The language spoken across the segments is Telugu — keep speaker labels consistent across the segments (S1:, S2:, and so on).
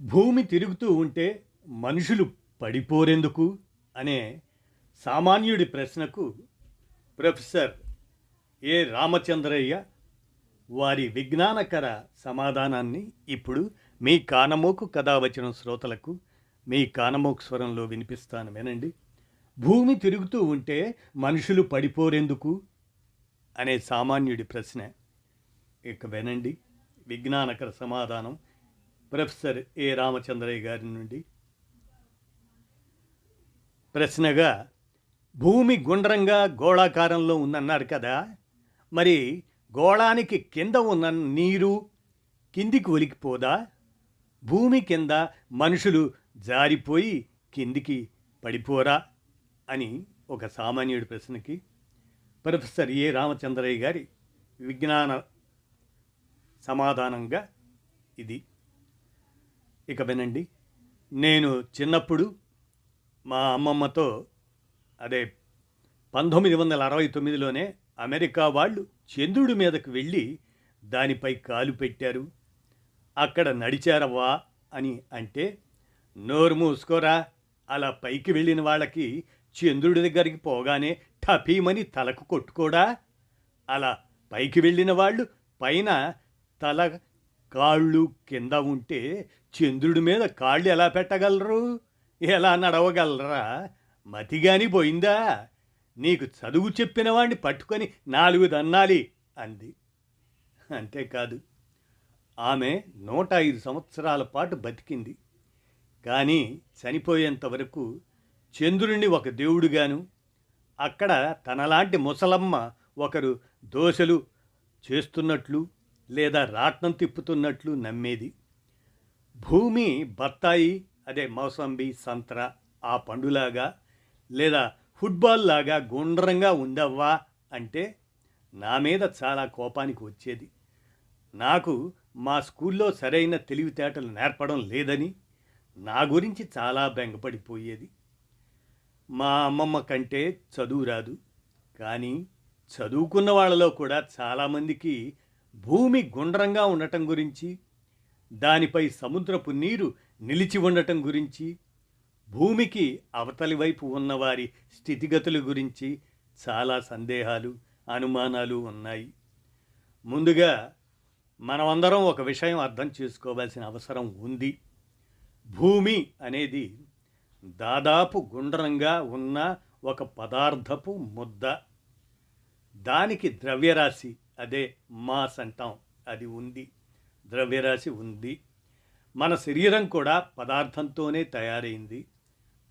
S1: భూమి తిరుగుతూ ఉంటే మనుషులు పడిపోరెందుకు? అనే సామాన్యుడి ప్రశ్నకు ప్రొఫెసర్ ఏ రామచంద్రయ్య వారి విజ్ఞానకర సమాధానాన్ని ఇప్పుడు మీ కానమోకు కథ వచ్చిన శ్రోతలకు మీ కానమోకు స్వరంలో వినిపిస్తాను వినండి. భూమి తిరుగుతూ ఉంటే మనుషులు పడిపోరెందుకు? అనే సామాన్యుడి ప్రశ్న. ఇక వినండి. విజ్ఞానకర సమాధానం ప్రొఫెసర్ ఏ రామచంద్రయ్య గారి నుండి. ప్రశ్నగా భూమి గుండ్రంగా గోళాకారంలో ఉందన్నారు కదా. మరి గోళానికి కింద ఉన్న నీరు కిందికి ఒలికిపోదా? భూమి కింద మనుషులు జారిపోయి కిందికి పడిపోరా? అని ఒక సామాన్యుడి ప్రశ్నకి ప్రొఫెసర్ ఏ రామచంద్రయ్య గారి విజ్ఞాన సమాధానంగా ఇది. ఇక వినండి. నేను చిన్నప్పుడు మా అమ్మమ్మతో అదే పంతొమ్మిది వందల అరవై తొమ్మిదిలోనే అమెరికా వాళ్ళు చంద్రుడి మీదకు వెళ్ళి దానిపై కాలు పెట్టారు. అక్కడ నడిచారవ్వా అని అంటే నోరు మూసుకోరా అలా పైకి వెళ్ళిన వాళ్ళకి చంద్రుడి దగ్గరికి పోగానే టపీమని తలకు కొట్టుకోడా? అలా పైకి వెళ్ళిన వాళ్ళు పైన తల కాళ్ళు కింద ఉంటే చంద్రుడి మీద కాళ్ళు ఎలా పెట్టగలరు? ఎలా నడవగలరా? మతిగాని పోయిందా? నీకు చదువు చెప్పిన వాడిని పట్టుకొని నాలుగు దన్నాలి అంది. అంతేకాదు ఆమె నూట ఐదు సంవత్సరాల పాటు బతికింది. కానీ చనిపోయేంత వరకు చంద్రుణ్ణి ఒక దేవుడుగాను అక్కడ తనలాంటి ముసలమ్మ ఒకరు దోశలు చేస్తున్నట్లు లేదా రాట్నం తిప్పుతున్నట్లు నమ్మేది? భూమి బత్తాయి అదే మౌసంబి సంత్ర ఆ పండులాగా లేదా ఫుట్బాల్ లాగా గుండ్రంగా ఉందవ్వా అంటే నా మీద చాలా కోపానికి వచ్చేది. నాకు మా స్కూల్లో సరైన తెలివితేటలు నేర్పడం లేదని నా గురించి చాలా బెంగపడిపోయేది. మా అమ్మమ్మ కంటే చదువు రాదు. కానీ చదువుకున్న వాళ్ళలో కూడా చాలామందికి భూమి గుండ్రంగా ఉండటం గురించి దానిపై సముద్రపు నీరు నిలిచి ఉండటం గురించి భూమికి అవతలి వైపు ఉన్నవారి స్థితిగతుల గురించి చాలా సందేహాలు అనుమానాలు ఉన్నాయి. ముందుగా మనమందరం ఒక విషయం అర్థం చేసుకోవాల్సిన అవసరం ఉంది. భూమి అనేది దాదాపు గుండ్రంగా ఉన్న ఒక పదార్థపు ముద్ద. దానికి ద్రవ్యరాశి అదే మాస్ అంటాం. అది ఉంది. ద్రవ్యరాశి ఉంది. మన శరీరం కూడా పదార్థంతోనే తయారైంది.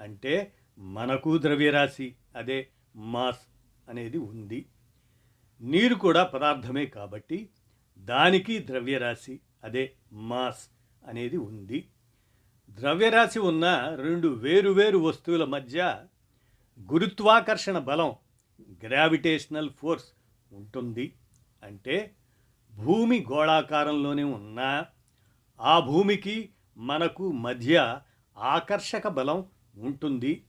S1: అంటే మనకు ద్రవ్యరాశి అదే మాస్ అనేది ఉంది. నీరు కూడా పదార్థమే కాబట్టి దానికి ద్రవ్యరాశి అదే మాస్ అనేది ఉంది. ద్రవ్యరాశి ఉన్న రెండు వేరువేరు వస్తువుల మధ్య గురుత్వాకర్షణ బలం గ్రావిటేషనల్ ఫోర్స్ ఉంటుంది. అంటే భూమి గోళాకారంలోనే ఉన్నా ఆ భూమికి మనకు మధ్య ఆకర్షక బలం ఉంటుంది.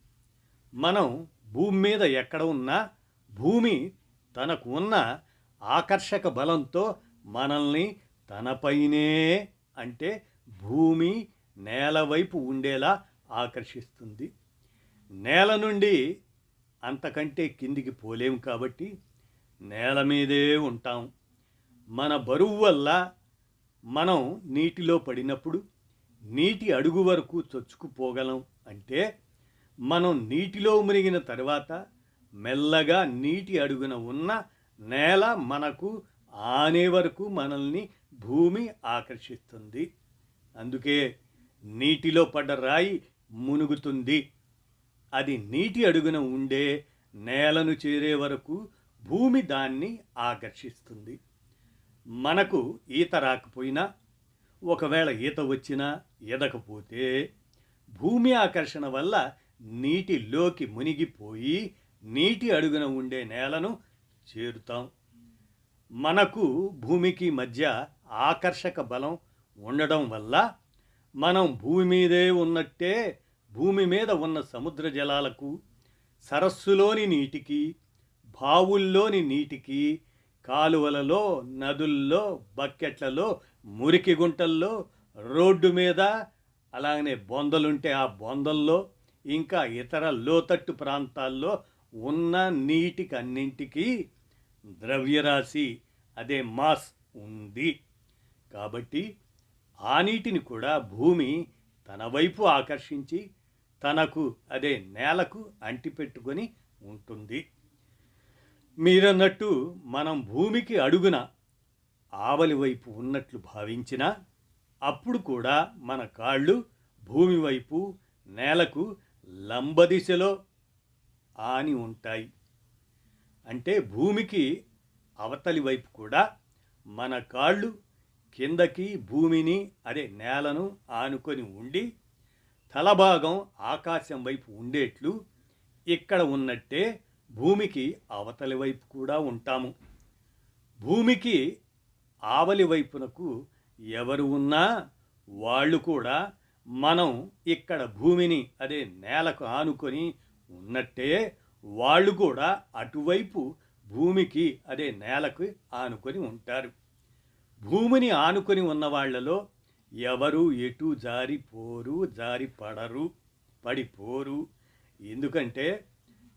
S1: మనం భూమి మీద ఎక్కడ ఉన్నా భూమి తనకు ఉన్న ఆకర్షక బలంతో మనల్ని తనపైనే అంటే భూమి నేల వైపు ఉండేలా ఆకర్షిస్తుంది. నేల నుండి అంతకంటే కిందికి పోలేము కాబట్టి నేల మీదే ఉంటాం. మన బరువు వల్ల మనం నీటిలో పడినప్పుడు నీటి అడుగు వరకు చొచ్చుకుపోగలం అంటే మనం నీటిలో మునిగిన తర్వాత మెల్లగా నీటి అడుగున ఉన్న నేల మనకు ఆనే వరకు మనల్ని భూమి ఆకర్షిస్తుంది. అందుకే నీటిలో పడ్డ రాయి మునుగుతుంది. అది నీటి అడుగున ఉండే నేలను చేరే వరకు భూమి దాన్ని ఆకర్షిస్తుంది. మనకు ఈత రాకపోయినా ఒకవేళ ఈత వచ్చినా ఈదకపోతే భూమి ఆకర్షణ వల్ల నీటిలోకి మునిగిపోయి నీటి అడుగున ఉండే నేలను చేరుతాం. మనకు భూమికి మధ్య ఆకర్షక బలం ఉండడం వల్ల మనం భూమి మీదే ఉన్నట్టే భూమి మీద ఉన్న సముద్ర జలాలకు సరస్సులోని నీటికి బావుల్లోని నీటికి కాలువలలో నదుల్లో బకెట్లలో మురికి గుంటల్లో రోడ్డు మీద అలాగనే బొందలుంటే ఆ బొందల్లో ఇంకా ఇతర లోతట్టు ప్రాంతాల్లో ఉన్న నీటికి అన్నింటికీ ద్రవ్యరాశి అదే మాస్ ఉంది. కాబట్టి ఆ నీటిని కూడా భూమి తన వైపు ఆకర్షించి తనకు అదే నేలకు అంటిపెట్టుకొని ఉంటుంది. మీరన్నట్టు మనం భూమికి అడుగున ఆవలి వైపు ఉన్నట్లు భావించినా అప్పుడు కూడా మన కాళ్ళు భూమి వైపు నేలకు లంబదిశలో ఆని ఉంటాయి. అంటే భూమికి అవతలి వైపు కూడా మన కాళ్ళు కిందకి భూమిని అదే నేలను ఆనుకొని ఉండి తలభాగం ఆకాశం వైపు ఉండేట్లు ఇక్కడ ఉన్నట్టే భూమికి అవతలి వైపు కూడా ఉంటాము. భూమికి ఆవలి వైపునకు ఎవరు ఉన్నా వాళ్ళు కూడా మనం ఇక్కడ భూమిని అదే నేలకు ఆనుకొని ఉన్నట్టే వాళ్ళు కూడా అటువైపు భూమికి అదే నేలకు ఆనుకొని ఉంటారు. భూమిని ఆనుకొని ఉన్న వాళ్ళలో ఎవరు ఎటు జారిపోరు జారిపడరు పడిపోరు. ఎందుకంటే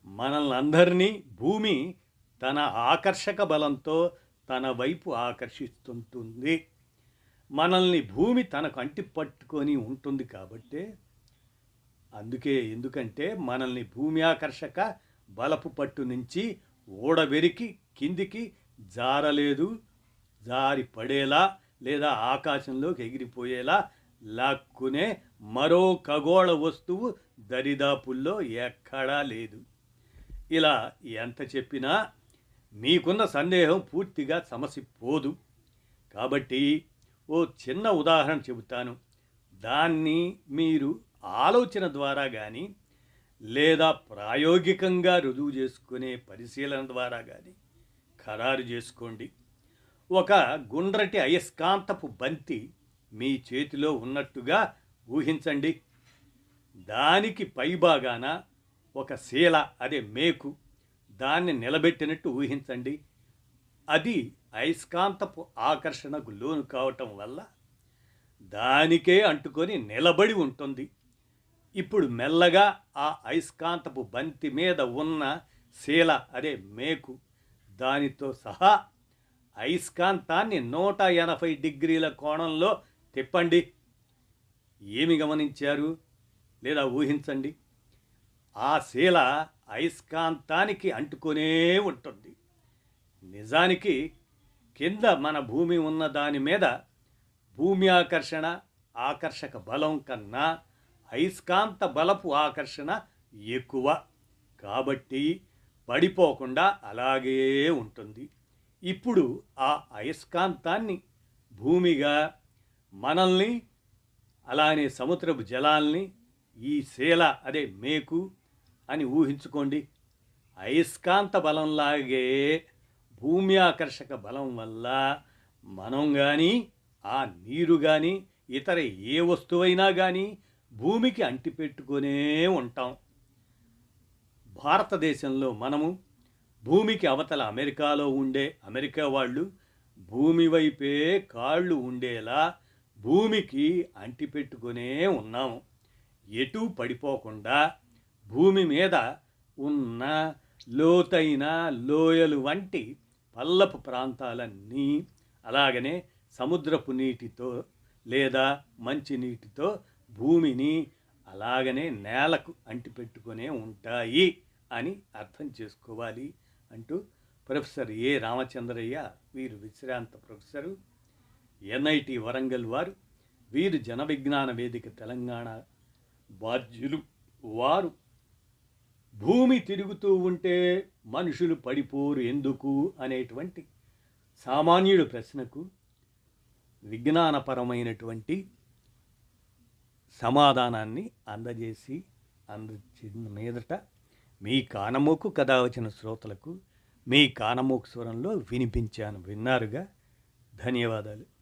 S1: మనల్ని అందరినీ భూమి తన ఆకర్షక బలంతో తన వైపు ఆకర్షిస్తుంటుంది. మనల్ని భూమి తనకు అంటి పట్టుకొని ఉంటుంది కాబట్టి అందుకే ఎందుకంటే మనల్ని భూమి ఆకర్షక బలపు పట్టు నుంచి ఓడవెరికి కిందికి జారలేదు. జారి పడేలా లేదా ఆకాశంలోకి ఎగిరిపోయేలా లాక్కునే మరో ఖగోళ వస్తువు దరిదాపుల్లో ఎక్కడా లేదు. ఇలా ఎంత చెప్పినా మీకున్న సందేహం పూర్తిగా సమసిపోదు. కాబట్టి ఓ చిన్న ఉదాహరణ చెబుతాను. దాన్ని మీరు ఆలోచన ద్వారా కానీ లేదా ప్రాయోగికంగా రుజువు చేసుకునే పరిశీలన ద్వారా కానీ ఖరారు చేసుకోండి. ఒక గుండ్రటి అయస్కాంతపు బంతి మీ చేతిలో ఉన్నట్టుగా ఊహించండి. దానికి పైభాగాన ఒక శీల అదే మేకు దాన్ని నిలబెట్టినట్టు ఊహించండి. అది అయస్కాంతపు ఆకర్షణకు లోను కావటం వల్ల దానికే అంటుకొని నిలబడి ఉంటుంది. ఇప్పుడు మెల్లగా ఆ అయస్కాంతపు బంతి మీద ఉన్న శీల అదే మేకు దానితో సహా అయస్కాంతాన్ని నూట ఎనభై డిగ్రీల కోణంలో తిప్పండి. ఏమి గమనించారు? లేదా ఊహించండి. ఆ శీల అయస్కాంతానికి అంటుకొనే ఉంటుంది. నిజానికి కింద మన భూమి ఉన్న దాని మీద భూమి ఆకర్షణ ఆకర్షక బలం కన్నా అయస్కాంత బలపు ఆకర్షణ ఎక్కువ. కాబట్టి పడిపోకుండా అలాగే ఉంటుంది. ఇప్పుడు ఆ అయస్కాంతాన్ని భూమిగా మనల్ని అలానే సముద్రపు జలాల్ని ఈ శీల అదే మేకు అని ఊహించుకోండి. అయస్కాంత బలంలాగే భూమి ఆకర్షక బలం వల్ల మనం కానీ ఆ నీరు కానీ ఇతర ఏ వస్తువైనా కానీ భూమికి అంటిపెట్టుకునే ఉంటాం. భారతదేశంలో మనము భూమికి అవతల అమెరికాలో ఉండే అమెరికా వాళ్ళు భూమి వైపే కాళ్ళు ఉండేలా భూమికి అంటిపెట్టుకునే ఉన్నాము. ఎటు పడిపోకుండా భూమి మీద ఉన్న లోతైన లోయలు వంటి పల్లపు ప్రాంతాలన్నీ అలాగనే సముద్రపు నీటితో లేదా మంచి నీటితో భూమిని అలాగనే నేలకు అంటిపెట్టుకునే ఉంటాయి అని అర్థం చేసుకోవాలి అంటూ ప్రొఫెసర్ ఏ రామచంద్రయ్య వీరు విశ్రాంత ప్రొఫెసరు ఎన్ఐటి వరంగల్ వారు వీరు జనవిజ్ఞాన వేదిక తెలంగాణ బాధ్యులు వారు భూమి తిరుగుతూ ఉంటే మనుషులు పడిపోరు ఎందుకు అనేటువంటి సామాన్యుడు ప్రశ్నకు విజ్ఞానపరమైనటువంటి సమాధానాన్ని అందజేసి అందచిన మీదట మీ కానమోకు కథ వచ్చిన శ్రోతలకు మీ కానమోకు స్వరంలో వినిపించాను. విన్నారుగా? ధన్యవాదాలు.